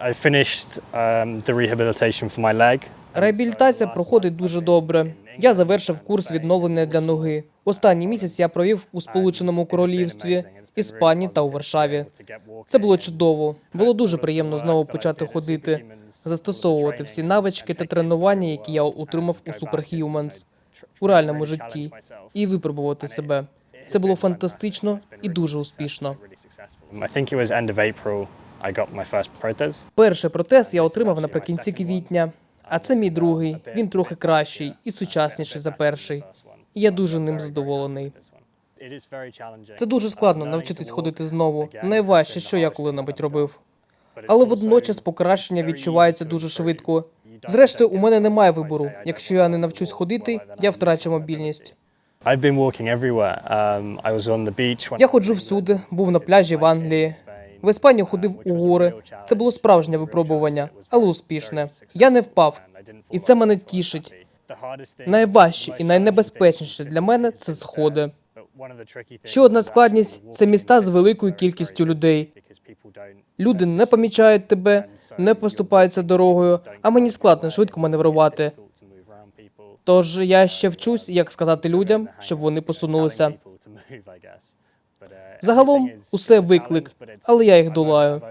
I finished um, the rehabilitation for my leg. Реабілітація проходить дуже добре. Я завершив курс відновлення для ноги. Останній місяць я провів у Сполученому Королівстві, Іспанії та у Варшаві. Це було чудово. Було дуже приємно знову почати ходити, застосовувати всі навички та тренування, які я отримав у Superhumans у реальному житті, і випробувати себе. Це було фантастично і дуже успішно. Перший протез я отримав наприкінці квітня, а це мій другий. Він трохи кращий і сучасніший за перший. І я дуже ним задоволений. Це дуже складно навчитись ходити знову. Найважче, що я коли-небудь робив. Але водночас покращення відчувається дуже швидко. Зрештою, у мене немає вибору. Якщо я не навчусь ходити, я втрачу мобільність. Um, Я ходжу всюди, був на пляжі в Англії. В Іспанії ходив у гори. Це було справжнє випробування, але успішне. Я не впав, і це мене тішить. Найважче і найнебезпечніше для мене це сходи. Ще одна складність це міста з великою кількістю людей. Люди не помічають тебе, не поступаються дорогою, а мені складно швидко маневрувати. Тож я ще вчусь, як сказати людям, щоб вони посунулися. Загалом усе виклик, але я їх долаю.